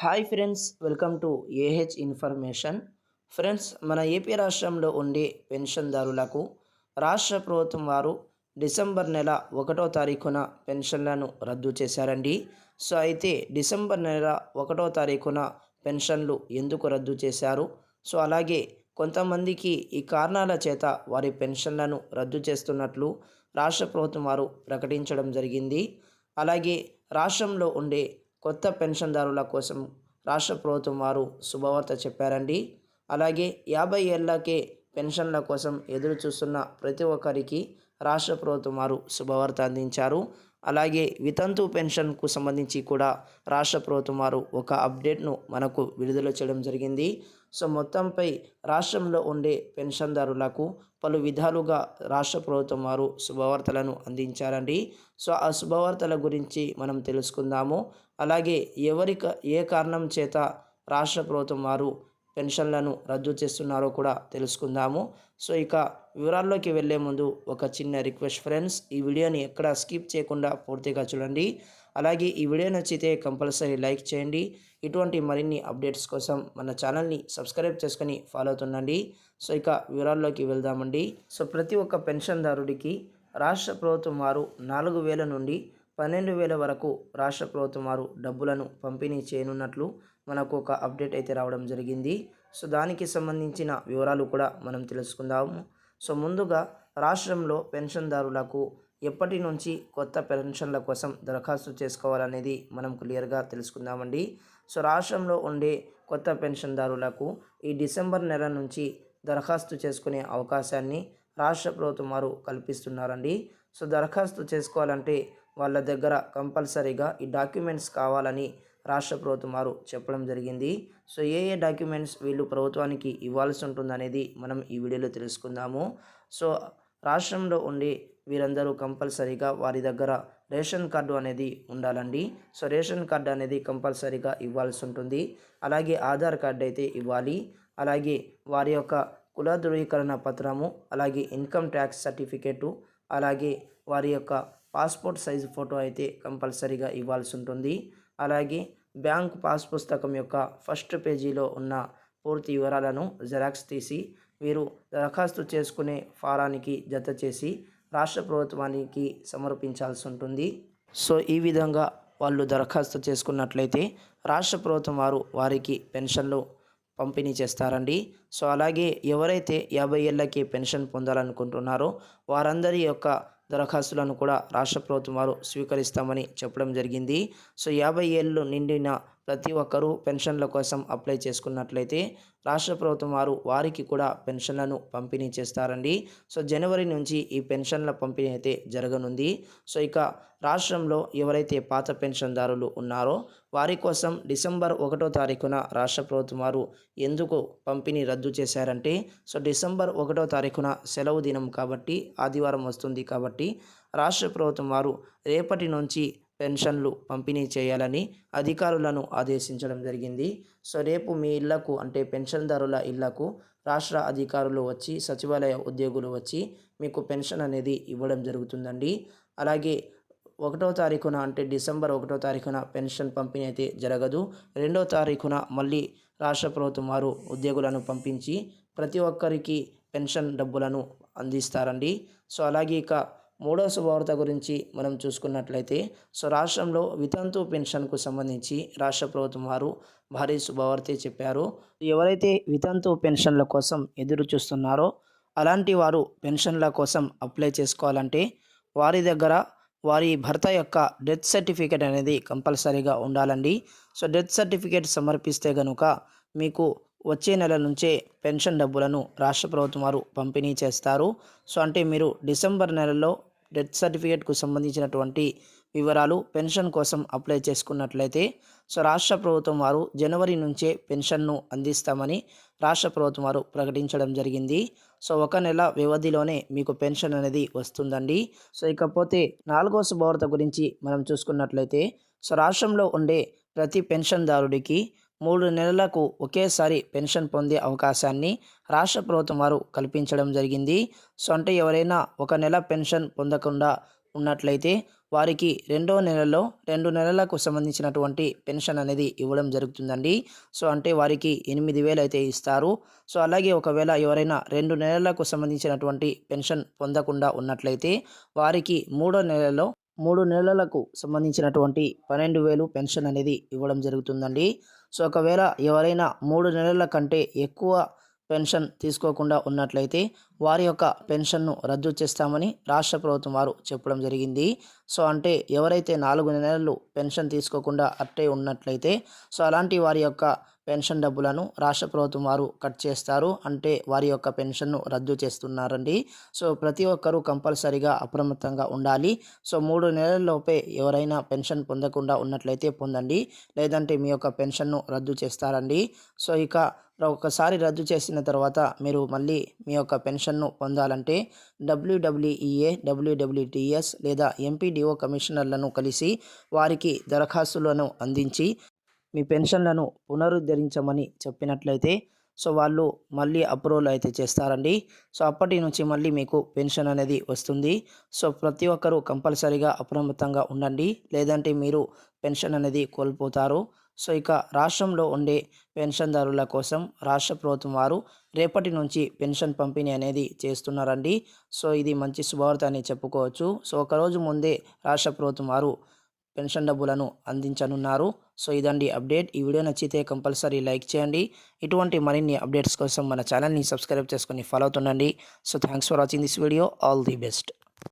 Hi friends welcome to AH information. Friends మన AP రాష్ట్రంలో ఉండే పెన్షన్దారులకు రాష్ట్ర ప్రభుత్వం వారు డిసెంబర్ నెల ఒకటో తారీఖున పెన్షన్లను రద్దు చేశారండి. సో అయితే డిసెంబర్ నెల ఒకటో తారీఖున పెన్షన్లు ఎందుకు రద్దు చేశారు? సో అలాగే కొంతమందికి ఈ కారణాల చేత వారి పెన్షన్లను రద్దు చేస్తున్నట్లు రాష్ట్ర ప్రభుత్వం వారు ప్రకటించడం జరిగింది. అలాగే రాష్ట్రంలో ఉండే కొత్త పెన్షన్దారుల కోసం రాష్ట్ర ప్రభుత్వం వారు శుభవార్త చెప్పారండి. అలాగే యాభై ఏళ్ళకే పెన్షన్ల కోసం ఎదురు చూస్తున్న ప్రతి ఒక్కరికి రాష్ట్ర ప్రభుత్వం వారు శుభవార్త అందించారు. అలాగే వితంతు పెన్షన్కు సంబంధించి కూడా రాష్ట్ర ప్రభుత్వం వారు ఒక అప్డేట్ను మనకు విడుదల చేయడం జరిగింది. సో మొత్తంపై రాష్ట్రంలో ఉండే పెన్షన్దారులకు పలు విధాలుగా రాష్ట్ర ప్రభుత్వం వారు శుభవార్తలను అందించారండి. సో ఆ శుభవార్తల గురించి మనం తెలుసుకుందాము. అలాగే ఎవరి ఏ కారణం చేత రాష్ట్ర ప్రభుత్వం వారు పెన్షన్లను రద్దు చేస్తున్నారో కూడా తెలుసుకుందాము. సో ఇక వివరాల్లోకి వెళ్ళే ముందు ఒక చిన్న రిక్వెస్ట్ ఫ్రెండ్స్ ఈ వీడియోని ఎక్కడ స్కిప్ చేయకుండా పూర్తిగా చూడండి. అలాగే ఈ వీడియో నచ్చితే కంపల్సరీ లైక్ చేయండి. ఇటువంటి మరిన్ని అప్డేట్స్ కోసం మన ఛానల్ని సబ్స్క్రైబ్ చేసుకొని ఫాలో అవుతుండండి. సో ఇక వివరాల్లోకి వెళ్దామండి. సో ప్రతి ఒక్క పెన్షన్దారుడికి రాష్ట్ర ప్రభుత్వం వారు నాలుగు వేల నుండి పన్నెండు వేల వరకు రాష్ట్ర ప్రభుత్వం వారు డబ్బులను పంపిణీ చేయనున్నట్లు మనకు ఒక అప్డేట్ అయితే రావడం జరిగింది. సో దానికి సంబంధించిన వివరాలు కూడా మనం తెలుసుకుందాము. సో ముందుగా రాష్ట్రంలో పెన్షన్దారులకు ఎప్పటి నుంచి కొత్త పెన్షన్ల కోసం దరఖాస్తు చేసుకోవాలనేది మనం క్లియర్గా తెలుసుకుందామండి. సో రాష్ట్రంలో ఉండే కొత్త పెన్షన్దారులకు ఈ డిసెంబర్ నెల నుంచి దరఖాస్తు చేసుకునే అవకాశాన్ని రాష్ట్ర ప్రభుత్వం వారు కల్పిస్తున్నారండి. సో దరఖాస్తు చేసుకోవాలంటే వాళ్ళ దగ్గర కంపల్సరీగా ఈ డాక్యుమెంట్స్ కావాలని రాష్ట్ర ప్రభుత్వం వారు చెప్పడం జరిగింది. సో ఏ ఏ డాక్యుమెంట్స్ వీళ్ళు ప్రభుత్వానికి ఇవ్వాల్సి ఉంటుందనేది మనం ఈ వీడియోలో తెలుసుకుందాము. సో రాష్ట్రంలో ఉండే వీరందరూ కంపల్సరీగా వారి దగ్గర రేషన్ కార్డు అనేది ఉండాలండి. సో రేషన్ కార్డు అనేది కంపల్సరీగా ఇవ్వాల్సి ఉంటుంది. అలాగే ఆధార్ కార్డు అయితే ఇవ్వాలి. అలాగే వారి యొక్క కుల ధృవీకరణ పత్రము అలాగే ఇన్కమ్ ట్యాక్స్ సర్టిఫికేటు అలాగే వారి యొక్క పాస్పోర్ట్ సైజు ఫోటో అయితే కంపల్సరీగా ఇవ్వాల్సి ఉంటుంది. అలాగే బ్యాంక్ పాస్ పుస్తకం యొక్క ఫస్ట్ పేజీలో ఉన్న పూర్తి వివరాలను జెరాక్స్ తీసి వీరు దరఖాస్తు చేసుకునే ఫారానికి జత చేసి రాష్ట్ర ప్రభుత్వానికి సమర్పించాల్సి ఉంటుంది. సో ఈ విధంగా వాళ్ళు దరఖాస్తు చేసుకున్నట్లయితే రాష్ట్ర ప్రభుత్వం వారు వారికి పెన్షన్లు పంపిణీ చేస్తారండి. సో అలాగే ఎవరైతే యాభై ఏళ్ళకి పెన్షన్ పొందాలనుకుంటున్నారో వారందరి యొక్క దరఖాస్తులను కూడా రాష్ట్ర ప్రభుత్వం వారు స్వీకరిస్తామని చెప్పడం జరిగింది. సో యాభై ఏళ్ళు నిండిన ప్రతి ఒక్కరూ పెన్షన్ల కోసం అప్లై చేసుకున్నట్లయితే రాష్ట్ర ప్రభుత్వం వారు వారికి కూడా పెన్షన్లను పంపిణీ చేస్తారండి. సో జనవరి నుంచి ఈ పెన్షన్ల పంపిణీ అయితే జరగనుంది. సో ఇక రాష్ట్రంలో ఎవరైతే పాత పెన్షన్దారులు ఉన్నారో వారి కోసం డిసెంబర్ ఒకటో తారీఖున రాష్ట్ర ప్రభుత్వం వారు ఎందుకు పంపిణీ రద్దు చేశారంటే సో డిసెంబర్ ఒకటో తారీఖున సెలవు దినం కాబట్టి ఆదివారం వస్తుంది కాబట్టి రాష్ట్ర ప్రభుత్వం వారు రేపటి నుంచి పెన్షన్లు పంపిణీ చేయాలని అధికారులను ఆదేశించడం జరిగింది. సో రేపు మీ ఇళ్ళకు అంటే పెన్షన్దారుల ఇళ్ళకు రాష్ట్ర అధికారులు వచ్చి సచివాలయ ఉద్యోగులు వచ్చి మీకు పెన్షన్ అనేది ఇవ్వడం జరుగుతుందండి. అలాగే ఒకటో తారీఖున అంటే డిసెంబర్ ఒకటో తారీఖున పెన్షన్ పంపిణీ అయితే జరగదు. రెండో తారీఖున మళ్ళీ రాష్ట్ర ప్రభుత్వం వారు ఉద్యోగులను పంపించి ప్రతి ఒక్కరికి పెన్షన్ డబ్బులను అందిస్తారండి. సో అలాగే ఇక మూడో శుభవార్త గురించి మనం చూసుకున్నట్లయితే సో రాష్ట్రంలో వితంతు పెన్షన్కు సంబంధించి రాష్ట్ర ప్రభుత్వం వారు భారీ శుభవార్త చెప్పారు. ఎవరైతే వితంతు పెన్షన్ల కోసం ఎదురు చూస్తున్నారో అలాంటి వారు పెన్షన్ల కోసం అప్లై చేసుకోవాలంటే వారి దగ్గర వారి భర్త యొక్క డెత్ సర్టిఫికేట్ అనేది కంపల్సరీగా ఉండాలండి. సో డెత్ సర్టిఫికేట్ సమర్పిస్తే కనుక మీకు వచ్చే నెల నుంచే పెన్షన్ డబ్బులను రాష్ట్ర ప్రభుత్వం వారు పంపిణీ చేస్తారు. సో అంటే మీరు డిసెంబర్ నెలలో డెత్ సర్టిఫికేట్కు సంబంధించినటువంటి వివరాలు పెన్షన్ కోసం అప్లై చేసుకున్నట్లయితే సో రాష్ట్ర ప్రభుత్వం వారు జనవరి నుంచే పెన్షన్ను అందిస్తామని రాష్ట్ర ప్రభుత్వం వారు ప్రకటించడం జరిగింది. సో ఒక నెల వ్యవధిలోనే మీకు పెన్షన్ అనేది వస్తుందండి. సో ఇకపోతే నాలుగో శుభవార్త గురించి మనం చూసుకున్నట్లయితే సో రాష్ట్రంలో ఉండే ప్రతి పెన్షన్దారుడికి మూడు నెలలకు ఒకేసారి పెన్షన్ పొందే అవకాశాన్ని రాష్ట్ర ప్రభుత్వం వారు కల్పించడం జరిగింది. సో అంటే ఎవరైనా ఒక నెల పెన్షన్ పొందకుండా ఉన్నట్లయితే వారికి రెండో నెలలో రెండు నెలలకు సంబంధించినటువంటి పెన్షన్ అనేది ఇవ్వడం జరుగుతుందండి. సో అంటే వారికి ఎనిమిది వేలు అయితే ఇస్తారు. సో అలాగే ఒకవేళ ఎవరైనా రెండు నెలలకు సంబంధించినటువంటి పెన్షన్ పొందకుండా ఉన్నట్లయితే వారికి మూడో నెలలో మూడు నెలలకు సంబంధించినటువంటి పన్నెండు వేలు పెన్షన్ అనేది ఇవ్వడం జరుగుతుందండి. సో ఒకవేళ ఎవరైనా మూడు నెలల కంటే ఎక్కువ పెన్షన్ తీసుకోకుండా ఉన్నట్లయితే వారి యొక్క పెన్షన్ను రద్దు చేస్తామని రాష్ట్ర ప్రభుత్వం వారు చెప్పడం జరిగింది. సో అంటే ఎవరైతే నాలుగు నెలలు పెన్షన్ తీసుకోకుండా అట్టే ఉన్నట్లయితే సో అలాంటి వారి యొక్క పెన్షన్ డబ్బులను రాష్ట్ర ప్రభుత్వం వారు కట్ చేస్తారు. అంటే వారి యొక్క పెన్షన్ను రద్దు చేస్తున్నారండి. సో ప్రతి ఒక్కరూ కంపల్సరిగా అప్రమత్తంగా ఉండాలి. సో మూడు నెలల్లోపే ఎవరైనా పెన్షన్ పొందకుండా ఉన్నట్లయితే పొందండి. లేదంటే మీ యొక్క పెన్షన్ను రద్దు చేస్తారండి. సో ఇక ఒకసారి రద్దు చేసిన తర్వాత మీరు మళ్ళీ మీ యొక్క పెన్షన్ను పొందాలంటే డబ్ల్యూడబ్ల్యూఈఏ డబ్ల్యూడబ్ల్యూటీఎస్ లేదా ఎంపీడీఓ కమిషనర్లను కలిసి వారికి దరఖాస్తులను అందించి మీ పెన్షన్లను పునరుద్ధరించమని చెప్పినట్లయితే సో వాళ్ళు మళ్ళీ అప్రూవల్ అయితే చేస్తారండి. సో అప్పటి నుంచి మళ్ళీ మీకు పెన్షన్ అనేది వస్తుంది. సో ప్రతి ఒక్కరూ కంపల్సరీగా అప్రమత్తంగా ఉండండి. లేదంటే మీరు పెన్షన్ అనేది కోల్పోతారు. సో ఇక రాష్ట్రంలో ఉండే పెన్షన్దారుల కోసం రాష్ట్ర ప్రభుత్వం వారు రేపటి నుంచి పెన్షన్ పంపిణీ అనేది చేస్తున్నారండి. సో ఇది మంచి శుభవార్త అని చెప్పుకోవచ్చు. సో ఒకరోజు ముందే రాష్ట్ర ప్రభుత్వం వారు పెన్షన్ డబ్బులను అందించనున్నారు. సో ఇదండి అప్డేట్. ఈ వీడియో నచ్చితే కంపల్సరీ లైక్ చేయండి. ఇటువంటి మరిన్ని అప్డేట్స్ కోసం మన ఛానల్ని సబ్స్క్రైబ్ చేసుకొని follow అవుతుండండి. So thanks for watching this video. All the best.